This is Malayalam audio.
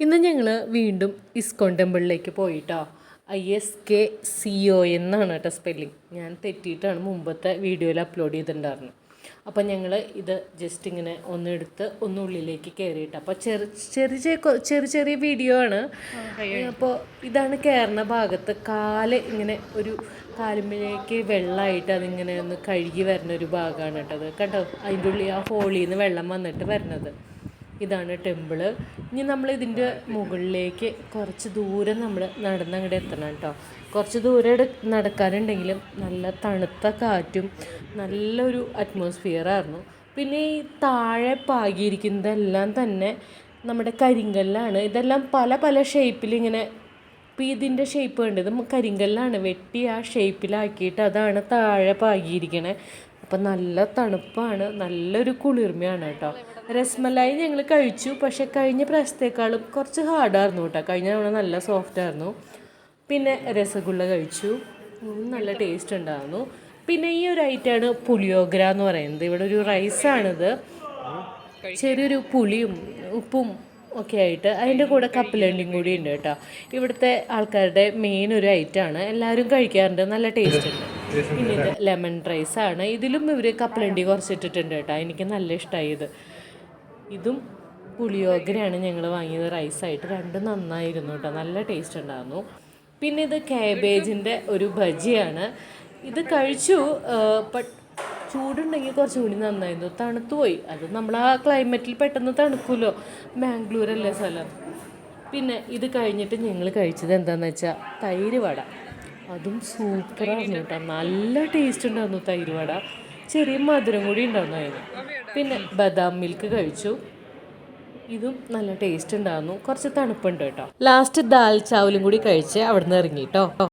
ഇന്ന് ഞങ്ങൾ വീണ്ടും ഇസ്കോൺ ടെമ്പിളിലേക്ക് പോയിട്ടോ. I S K C O എന്നാണ് കേട്ടോ സ്പെല്ലിങ് ഞാൻ തെറ്റിയിട്ടാണ് മുമ്പത്തെ വീഡിയോയിൽ അപ്ലോഡ് ചെയ്തിട്ടുണ്ടായിരുന്നു അപ്പോൾ ഞങ്ങൾ ഇത് ജസ്റ്റ് ഇങ്ങനെ ഒന്നെടുത്ത് ഒന്നുള്ളിലേക്ക് കയറിയിട്ട് അപ്പോൾ ചെറു ചെറിയ ചെറിയ ചെറിയ ചെറിയ വീഡിയോ ആണ്. അപ്പോൾ ഇതാണ് കയറുന്ന ഭാഗത്ത് കാൽ ഇങ്ങനെ ഒരു കാലുമ്പിലേക്ക് വെള്ളമായിട്ട് അതിങ്ങനെ ഒന്ന് കഴുകി വരുന്ന ഒരു ഭാഗമാണ് കേട്ടോ അത് കണ്ടോ? അതിന്റെ ഉള്ളിൽ ആ ഹോളിൽ നിന്ന് വെള്ളം വന്നിട്ട് വരുന്നത്. ഇതാണ് ടെമ്പിൾ ഇനി നമ്മൾ ഇതിന്റെ മുകളിലേക്ക് കുറച്ച് ദൂരം നമ്മൾ നടന്ന് അങ്ങോട്ട് എത്തണം കേട്ടോ. കുറച്ച് ദൂരം നടക്കാനുണ്ടെങ്കിലും നല്ല തണുത്ത കാറ്റും നല്ലൊരു അറ്റ്മോസ്ഫിയർ ആയിരുന്നു. പിന്നെ ഈ താഴെ പാകിയിരിക്കുന്നതെല്ലാം തന്നെ നമ്മുടെ കരിങ്കല്ലാണ്. ഇതെല്ലാം പല പല ഷേപ്പിൽ ഇങ്ങനെ ഇപ്പോൾ ഇതിന്റെ ഷേപ്പ് കണ്ടത് കരിങ്കല്ലാണ് വെട്ടി ആ ഷേപ്പിലാക്കിയിട്ട് അതാണ് താഴെ പാകിയിരിക്കണേ. അപ്പം നല്ല തണുപ്പാണ് നല്ലൊരു കുളിർമയാണ് കേട്ടോ. രസ്മലായി ഞങ്ങൾ കഴിച്ചു പക്ഷേ കഴിഞ്ഞ പ്രാവശ്യത്തേക്കാളും കുറച്ച് ഹാർഡായിരുന്നു കേട്ടോ. കഴിഞ്ഞ തവണ നല്ല സോഫ്റ്റ് ആയിരുന്നു. പിന്നെ രസഗുള്ള കഴിച്ചു നല്ല ടേസ്റ്റ് ഉണ്ടായിരുന്നു. പിന്നെ ഈ ഒരു ഐറ്റമാണ് പുലിയോഗ്ര എന്ന് പറയുന്നത്. ഇവിടെ ഒരു റൈസാണിത് ചെറിയൊരു പുളിയും ഉപ്പും ഒക്കെ ആയിട്ട് അതിന്റെ കൂടെ കപ്പലണ്ടിയും കൂടി ഉണ്ട് കേട്ടോ. ഇവിടുത്തെ ആൾക്കാരുടെ മെയിൻ ഒരു ഐറ്റമാണ് എല്ലാവരും കഴിക്കാറുണ്ട്. നല്ല ടേസ്റ്റ് ഉണ്ട്. പിന്നെ ഇത് ലെമൺ റൈസ് ആണ്. ഇതിലും ഇവർ കപ്പലണ്ടി കുറച്ചിട്ടിട്ടുണ്ട് കേട്ടോ. എനിക്ക് നല്ല ഇഷ്ടമായി ഇത് ഇതും പുളിയോഗരയാണ് ഞങ്ങൾ വാങ്ങിയത് റൈസായിട്ട് രണ്ടും നന്നായിരുന്നു കേട്ടോ. നല്ല ടേസ്റ്റ് ഉണ്ടായിരുന്നു. പിന്നെ ഇത് കാബേജിന്റെ ഒരു ഭജിയാണ് ഇത് കഴിച്ചു ബട്ട് ചൂടുണ്ടെങ്കിൽ കുറച്ചും കൂടി നന്നായിരുന്നു. തണുത്തു പോയി. അത് നമ്മൾ ആ ക്ലൈമറ്റിൽ പെട്ടെന്ന് തണുക്കുമല്ലോ ബാംഗ്ലൂരല്ലേ സ്ഥലം. പിന്നെ ഇത് കഴിഞ്ഞിട്ട് ഞങ്ങൾ കഴിച്ചത് എന്താണെന്ന് വെച്ചാൽ തൈര് വട. അതും സൂപ്പറായിരുന്നു കേട്ടോ. നല്ല ടേസ്റ്റ് ഉണ്ടായിരുന്നു തൈര് വട. ചെറിയ മധുരം കൂടി ഉണ്ടായിരുന്നു അതിന്. പിന്നെ ബദാം മിൽക്ക് കഴിച്ചു. ഇതും നല്ല ടേസ്റ്റ് ഉണ്ടായിരുന്നു. കുറച്ച് തണുപ്പുണ്ട് കേട്ടോ. ലാസ്റ്റ് ദാൽ ചാവലും കൂടി കഴിച്ച് അവിടെ നിന്ന് ഇറങ്ങി കേട്ടോ.